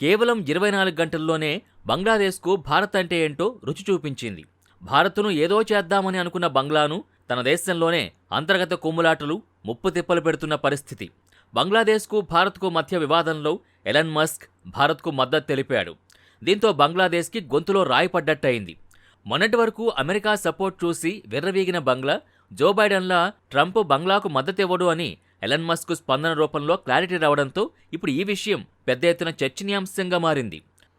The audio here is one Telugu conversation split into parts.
కేవలం ఇరవై నాలుగు గంటల్లోనే బంగ్లాదేశ్కు భారత్ అంటే ఏంటో రుచి చూపించింది. భారత్ను ఏదో చేద్దామని అనుకున్న బంగ్లాను తన దేశంలోనే అంతర్గత కుమ్ములాటలు ముప్పు తిప్పలు పెడుతున్న పరిస్థితి. బంగ్లాదేశ్కు భారత్కు మధ్య వివాదంలో ఎలన్ మస్క్ భారత్కు మద్దతు తెలిపాడు. దీంతో బంగ్లాదేశ్కి గొంతులో రాయి పడ్డట్టయింది. మొన్నటి వరకు అమెరికా సపోర్ట్ చూసి విర్రవీగిన బంగ్లా జో బైడెన్లా ట్రంప్ బంగ్లాకు మద్దతివ్వడు అని ఎలన్ మస్క్ స్పందన రూపంలో క్లారిటీ రావడంతో ఇప్పుడు ఈ విషయం పెద్ద ఎత్తున చర్చనీయాంశంగా మారింది.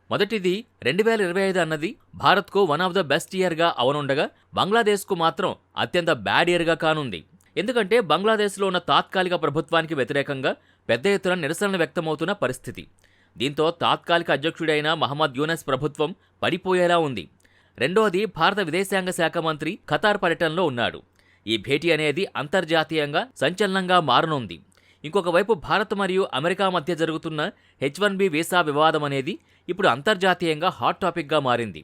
మొదటిది రెండు వేల ఇరవై ఐదు అన్నది భారత్కు వన్ ఆఫ్ ద బెస్ట్ ఇయర్గా అవనుండగా బంగ్లాదేశ్కు మాత్రం అత్యంత బ్యాడ్ ఇయర్గా కానుంది. ఎందుకంటే బంగ్లాదేశ్లో ఉన్న తాత్కాలిక ప్రభుత్వానికి వ్యతిరేకంగా పెద్ద ఎత్తున నిరసనలు వ్యక్తమవుతున్న పరిస్థితి. దీంతో తాత్కాలిక అధ్యక్షుడైన మహమ్మద్ యూనస్ ప్రభుత్వం పడిపోయేలా ఉంది. రెండోది భారత విదేశాంగ శాఖ మంత్రి ఖతార్ పర్యటనలో ఉన్నాడు. ఈ భేటీ అనేది అంతర్జాతీయంగా సంచలనంగా మారనుంది. ఇంకొక వైపు భారత్ మరియు అమెరికా మధ్య జరుగుతున్న హెచ్ వన్ బి వీసా వివాదం అనేది ఇప్పుడు అంతర్జాతీయంగా హాట్ టాపిక్గా మారింది.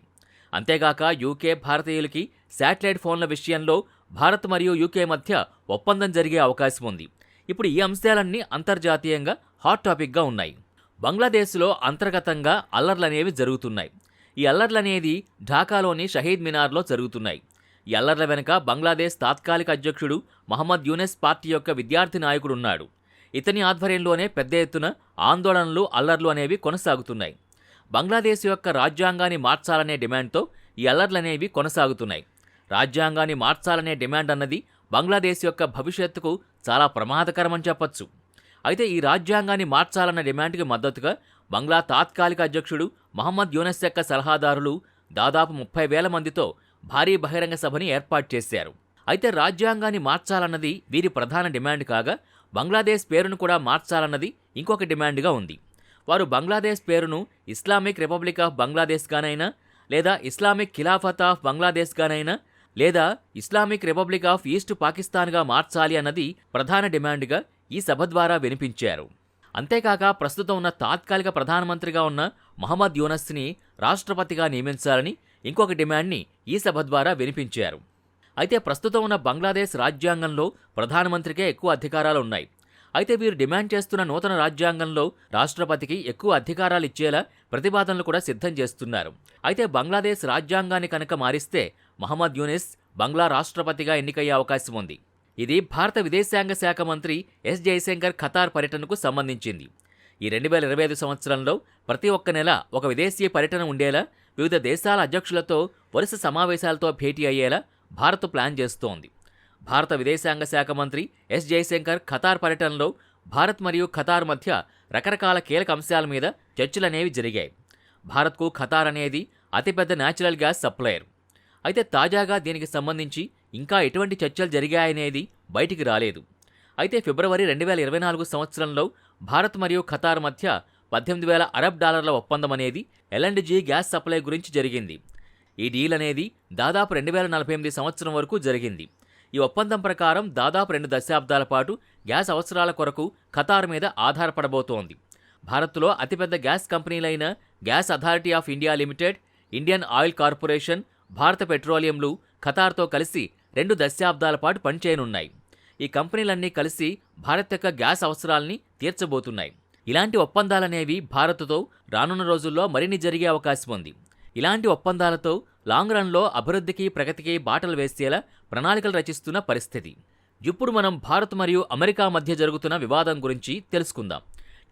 అంతేగాక యూకే భారతీయులకి శాటిలైట్ ఫోన్ల విషయంలో భారత్ మరియు యూకే మధ్య ఒప్పందం జరిగే అవకాశం ఉంది. ఇప్పుడు ఈ అంశాలన్నీ అంతర్జాతీయంగా హాట్ టాపిక్గా ఉన్నాయి. బంగ్లాదేశ్లో అంతర్గతంగా అల్లర్లనేవి జరుగుతున్నాయి. ఈ అల్లర్లనేది ఢాకాలోని షహీద్ మినార్లో జరుగుతున్నాయి. ఈ అల్లర్ల వెనుక బంగ్లాదేశ్ తాత్కాలిక అధ్యక్షుడు మహమ్మద్ యూనెస్ పార్టీ యొక్క విద్యార్థి నాయకుడు ఉన్నాడు ఇతని ఆధ్వర్యంలోనే పెద్ద ఎత్తున ఆందోళనలు అల్లర్లు అనేవి కొనసాగుతున్నాయి. బంగ్లాదేశ్ యొక్క రాజ్యాంగాన్ని మార్చాలనే డిమాండ్తో ఈ అల్లర్లనేవి కొనసాగుతున్నాయి. రాజ్యాంగాన్ని మార్చాలనే డిమాండ్ అన్నది బంగ్లాదేశ్ యొక్క భవిష్యత్తుకు చాలా ప్రమాదకరమని చెప్పొచ్చు. అయితే ఈ రాజ్యాంగాన్ని మార్చాలన్న డిమాండ్కి మద్దతుగా బంగ్లా తాత్కాలిక అధ్యక్షుడు మహమ్మద్ యూనెస్ యొక్క సలహాదారులు దాదాపు ముప్పై వేల మందితో భారీ బహిరంగ సభని ఏర్పాటు చేశారు. అయితే రాజ్యాంగాన్ని మార్చాలన్నది వీరి ప్రధాన డిమాండ్ కాగా బంగ్లాదేశ్ పేరును కూడా మార్చాలన్నది ఇంకొక డిమాండ్గా ఉంది. వారు బంగ్లాదేశ్ పేరును ఇస్లామిక్ రిపబ్లిక్ ఆఫ్ బంగ్లాదేశ్గానైనా లేదా ఇస్లామిక్ ఖిలాఫత్ ఆఫ్ బంగ్లాదేశ్గానైనా లేదా ఇస్లామిక్ రిపబ్లిక్ ఆఫ్ ఈస్ట్ పాకిస్తాన్గా మార్చాలి అన్నది ప్రధాన డిమాండ్గా ఈ సభ ద్వారా వినిపించారు. అంతేకాక ప్రస్తుతం ఉన్న తాత్కాలిక ప్రధానమంత్రిగా ఉన్న మహమ్మద్ యూనస్ని రాష్ట్రపతిగా నియమించాలని ఇంకొక డిమాండ్ని ఈ సభ ద్వారా వినిపించారు. అయితే ప్రస్తుతం ఉన్న బంగ్లాదేశ్ రాజ్యాంగంలో ప్రధానమంత్రికే ఎక్కువ అధికారాలు ఉన్నాయి అయితే వీరు డిమాండ్ చేస్తున్న నూతన రాజ్యాంగంలో రాష్ట్రపతికి ఎక్కువ అధికారాలు ఇచ్చేలా ప్రతిపాదనలు కూడా సిద్ధం చేస్తున్నారు. అయితే బంగ్లాదేశ్ రాజ్యాంగాన్ని కనుక మారిస్తే మహమ్మద్ యూనిస్ బంగ్లా రాష్ట్రపతిగా ఎన్నికయ్యే అవకాశం ఉంది. ఇది భారత విదేశాంగ శాఖ మంత్రి ఎస్ జయశంకర్ ఖతార్ పర్యటనకు సంబంధించింది. ఈ రెండు వేల ఇరవై ఐదు సంవత్సరంలో ప్రతి ఒక్క నెల ఒక విదేశీ పర్యటన ఉండేలా వివిధ దేశాల అధ్యక్షులతో వరుస సమావేశాలతో భేటీ అయ్యేలా భారత్ ప్లాన్ చేస్తోంది. భారత విదేశాంగ శాఖ మంత్రి ఎస్ జయశంకర్ ఖతార్ పర్యటనలో భారత్ మరియు ఖతార్ మధ్య రకరకాల కీలక అంశాల మీద చర్చలనేవి జరిగాయి. భారత్కు ఖతార్ అనేది అతిపెద్ద న్యాచురల్ గ్యాస్ సప్లయర్ అయితే తాజాగా దీనికి సంబంధించి ఇంకా ఎటువంటి చర్చలు జరిగాయనేది బయటికి రాలేదు. అయితే ఫిబ్రవరి రెండు వేల ఇరవై నాలుగు సంవత్సరంలో భారత్ మరియు ఖతార్ మధ్య పద్దెనిమిది వేల అరబ్ డాలర్ల ఒప్పందం అనేది ఎల్ఎన్జీ గ్యాస్ సప్లై గురించి జరిగింది. ఈ డీల్ అనేది దాదాపు రెండు వేల నలభై ఎనిమిది సంవత్సరం వరకు జరిగింది. ఈ ఒప్పందం ప్రకారం దాదాపు రెండు దశాబ్దాల పాటు గ్యాస్ అవసరాల కొరకు ఖతార్ మీద ఆధారపడబోతోంది. భారత్లో అతిపెద్ద gas కంపెనీలైన Gas Authority of India Limited Indian Oil Corporation Bharat పెట్రోలియంలు ఖతార్తో కలిసి రెండు దశాబ్దాల పాటు పనిచేయనున్నాయి. ఈ కంపెనీలన్నీ కలిసి భారత్ యొక్క గ్యాస్ అవసరాల్ని తీర్చబోతున్నాయి. ఇలాంటి ఒప్పందాలనేవి భారత్తో రానున్న రోజుల్లో మరిన్ని జరిగే అవకాశం ఉంది. ఇలాంటి ఒప్పందాలతో లాంగ్ రన్లో అభివృద్ధికి ప్రగతికి బాటలు వేసేలా ప్రణాళికలు రచిస్తున్న పరిస్థితి. ఇప్పుడు మనం భారత్ మరియు అమెరికా మధ్య జరుగుతున్న వివాదం గురించి తెలుసుకుందాం.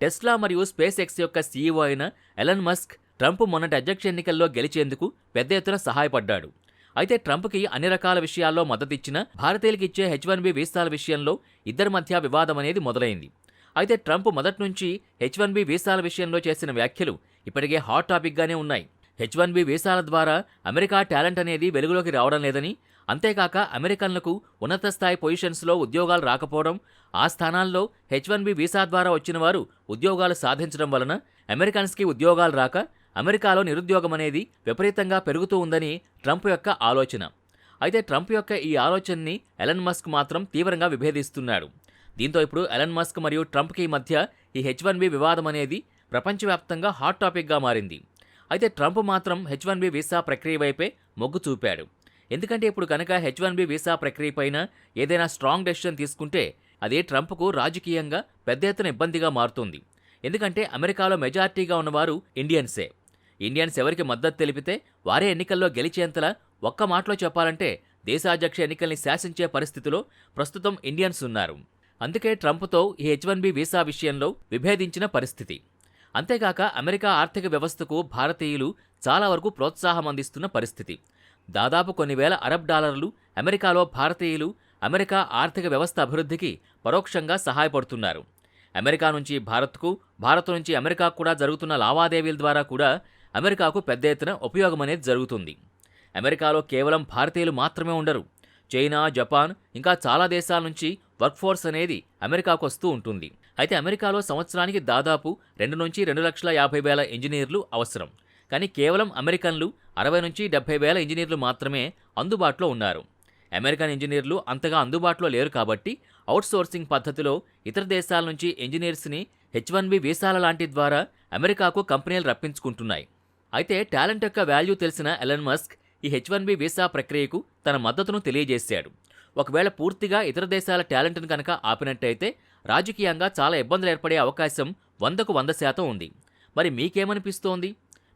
టెస్లా మరియు స్పేస్ ఎక్స్ యొక్క సీఈఓ అయిన ఎలన్ మస్క్ ట్రంప్ మొన్నటి అధ్యక్ష ఎన్నికల్లో గెలిచేందుకు పెద్ద ఎత్తున సహాయపడ్డాడు. అయితే ట్రంప్కి అన్ని రకాల విషయాల్లో మద్దతిచ్చిన భారతీయులకు ఇచ్చే హెచ్ వన్ బి వీసాల విషయంలో ఇద్దరి మధ్య వివాదం అనేది మొదలైంది. అయితే ట్రంప్ మొదటి నుంచి హెచ్ వన్ బి వీసాల విషయంలో చేసిన వ్యాఖ్యలు ఇప్పటికే హాట్ టాపిక్గానే ఉన్నాయి. హెచ్ వన్ బి వీసాల ద్వారా అమెరికా టాలెంట్ అనేది వెలుగులోకి రావడం లేదని అంతేకాక అమెరికన్లకు ఉన్నత స్థాయి పొజిషన్స్లో ఉద్యోగాలు రాకపోవడం ఆ స్థానాల్లో హెచ్ వన్ బి వీసా ద్వారా వచ్చిన వారు ఉద్యోగాలు సాధించడం వలన అమెరికన్స్కి ఉద్యోగాలు రాక అమెరికాలో నిరుద్యోగం అనేది విపరీతంగా పెరుగుతూ ఉందని ట్రంప్ యొక్క ఆలోచన. అయితే ట్రంప్ యొక్క ఈ ఆలోచనని ఎలన్ మస్క్ మాత్రం తీవ్రంగా విభేదిస్తున్నాడు. దీంతో ఇప్పుడు ఎలన్ మస్క్ మరియు ట్రంప్కి మధ్య ఈ హెచ్ వన్ బి వివాదం అనేది ప్రపంచవ్యాప్తంగా హాట్ టాపిక్గా మారింది. అయితే ట్రంప్ మాత్రం హెచ్ వన్ బి వీసా ప్రక్రియ వైపే మొగ్గు చూపాడు. ఎందుకంటే ఇప్పుడు కనుక హెచ్ వన్ బి వీసా ప్రక్రియ పైన ఏదైనా స్ట్రాంగ్ డెసిషన్ తీసుకుంటే అది ట్రంప్కు రాజకీయంగా పెద్ద ఎత్తున ఇబ్బందిగా మారుతుంది. ఎందుకంటే అమెరికాలో మెజార్టీగా ఉన్నవారు ఇండియన్సే. ఇండియన్స్ ఎవరికి మద్దతు తెలిపితే వారే ఎన్నికల్లో గెలిచేంతలా ఒక్క మాటలో చెప్పాలంటే దేశాధ్యక్ష ఎన్నికల్ని శాసించే పరిస్థితిలో ప్రస్తుతం ఇండియన్స్ ఉన్నారు. అందుకే ట్రంప్తో ఈ హెచ్ వన్ బి వీసా విషయంలో విభేదించిన పరిస్థితి. అంతేగాక అమెరికా ఆర్థిక వ్యవస్థకు భారతీయులు చాలా వరకు ప్రోత్సాహం అందిస్తున్న పరిస్థితి. దాదాపు కొన్ని వేల అరబ్ డాలర్లు అమెరికాలో భారతీయులు అమెరికా ఆర్థిక వ్యవస్థ అభివృద్ధికి పరోక్షంగా సహాయపడుతున్నారు. అమెరికా నుంచి భారత్కు భారత్ నుంచి అమెరికాకు కూడా జరుగుతున్న లావాదేవీల ద్వారా కూడా అమెరికాకు పెద్ద ఎత్తున ఉపయోగం అనేది జరుగుతుంది. అమెరికాలో కేవలం భారతీయులు మాత్రమే ఉండరు. చైనా జపాన్ ఇంకా చాలా దేశాల నుంచి వర్క్ఫోర్స్ అనేది అమెరికాకు వస్తూ ఉంటుంది. అయితే అమెరికాలో సంవత్సరానికి దాదాపు రెండు నుంచి రెండు లక్షల యాభై వేల ఇంజనీర్లు అవసరం. కానీ కేవలం అమెరికన్లు అరవై నుంచి డెబ్బై వేల ఇంజనీర్లు మాత్రమే అందుబాటులో ఉన్నారు. అమెరికన్ ఇంజనీర్లు అంతగా అందుబాటులో లేరు కాబట్టి అవుట్సోర్సింగ్ పద్ధతిలో ఇతర దేశాల నుంచి ఇంజనీర్స్ని హెచ్ వన్ బి వీసాల లాంటి ద్వారా అమెరికాకు కంపెనీలు రప్పించుకుంటున్నాయి. అయితే టాలెంట్ యొక్క వాల్యూ తెలిసిన ఎలన్ మస్క్ ఈ హెచ్ వన్ బి వీసా ప్రక్రియకు తన మద్దతును తెలియజేశాడు. ఒకవేళ పూర్తిగా ఇతర దేశాల టాలెంట్ను కనుక ఆపినట్టయితే రాజకీయంగా చాలా ఇబ్బందులు ఏర్పడే అవకాశం వందకు వంద శాతం ఉంది. మరి మీకేమనిపిస్తోంది?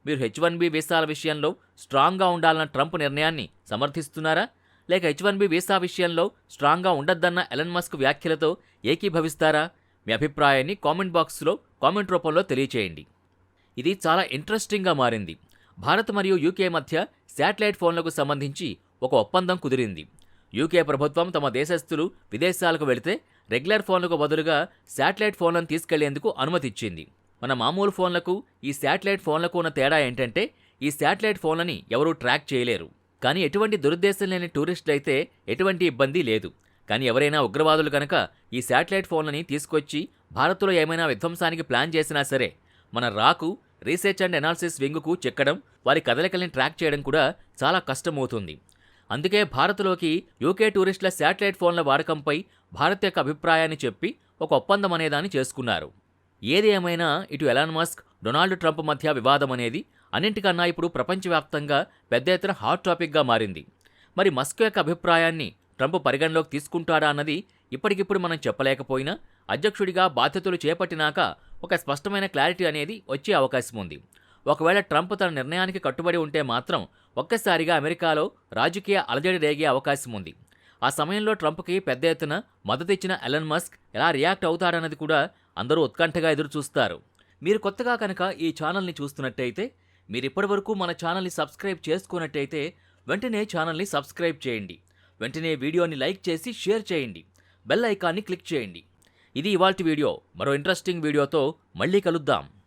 మీరు హెచ్ వన్ బి వీసాల విషయంలో స్ట్రాంగ్గా ఉండాలన్న ట్రంప్ నిర్ణయాన్ని సమర్థిస్తున్నారా? లేక హెచ్ వన్ బి వీసా విషయంలో స్ట్రాంగ్గా ఉండొద్దన్న ఎలన్ మస్క్ వ్యాఖ్యలతో ఏకీభవిస్తారా? మీ అభిప్రాయాన్ని కామెంట్ బాక్స్లో కామెంట్ రూపంలో తెలియచేయండి. ఇది చాలా ఇంట్రెస్టింగ్గా మారింది. భారత్ మరియు యూకే మధ్య శాటిలైట్ ఫోన్లకు సంబంధించి ఒక ఒప్పందం కుదిరింది. యూకే ప్రభుత్వం తమ దేశస్థులు విదేశాలకు వెళితే రెగ్యులర్ ఫోన్లకు బదులుగా శాటిలైట్ ఫోన్లను తీసుకెళ్ళేందుకు అనుమతి ఇచ్చింది మన మామూలు ఫోన్లకు ఈ శాటిలైట్ ఫోన్లకు ఉన్న తేడా ఏంటంటే ఈ శాటిలైట్ ఫోన్లని ఎవరూ ట్రాక్ చేయలేరు. కానీ ఎటువంటి దురుద్దేశం లేని టూరిస్టులైతే ఎటువంటి ఇబ్బంది లేదు. కానీ ఎవరైనా ఉగ్రవాదులు కనుక ఈ శాటిలైట్ ఫోన్లని తీసుకొచ్చి భారత్లో ఏమైనా విధ్వంసానికి ప్లాన్ చేసినా సరే మన రాకు రీసెర్చ్ అండ్ అనాలిసిస్ వింగుకు చెక్కడం వారి కదలికల్ని ట్రాక్ చేయడం కూడా చాలా కష్టమవుతుంది. అందుకే భారత్లోకి యూకే టూరిస్టుల శాటిలైట్ ఫోన్ల వాడకంపై భారత్ యొక్క అభిప్రాయాన్ని చెప్పి ఒక ఒప్పందం అనేదాన్ని చేసుకున్నారు. ఏది ఏమైనా ఇటు ఎలాన్ మస్క్ డొనాల్డ్ ట్రంప్ మధ్య వివాదం అనేది అన్నింటికన్నా ఇప్పుడు ప్రపంచవ్యాప్తంగా పెద్ద ఎత్తున హాట్ టాపిక్గా మారింది. మరి మస్క్ యొక్క అభిప్రాయాన్ని ట్రంప్ పరిగణలోకి తీసుకుంటాడా అన్నది ఇప్పటికిప్పుడు మనం చెప్పలేకపోయినా అధ్యక్షుడిగా బాధ్యతలు చేపట్టినాక ఒక స్పష్టమైన క్లారిటీ అనేది వచ్చే అవకాశం ఉంది. ఒకవేళ ట్రంప్ తన నిర్ణయానికి కట్టుబడి ఉంటే మాత్రం ఒక్కసారిగా అమెరికాలో రాజకీయ అలజడి రేగే అవకాశం ఉంది. ఆ సమయంలో ట్రంప్కి పెద్ద ఎత్తున మద్దతిచ్చిన ఎలన్ మస్క్ ఎలా రియాక్ట్ అవుతాడన్నది కూడా అందరూ ఉత్కంఠగా ఎదురుచూస్తారు. మీరు కొత్తగా కనుక ఈ ఛానల్ని చూస్తున్నట్టయితే మీరు ఇప్పటివరకు మన ఛానల్ని సబ్స్క్రైబ్ చేసుకున్నట్టయితే వెంటనే ఛానల్ని సబ్స్క్రైబ్ చేయండి. వెంటనే వీడియోని లైక్ చేసి షేర్ చేయండి. బెల్ ఐకాన్ని క్లిక్ చేయండి. ఇది ఇవాల్టి వీడియో. మరో ఇంట్రెస్టింగ్ వీడియోతో మళ్ళీ కలుద్దాం.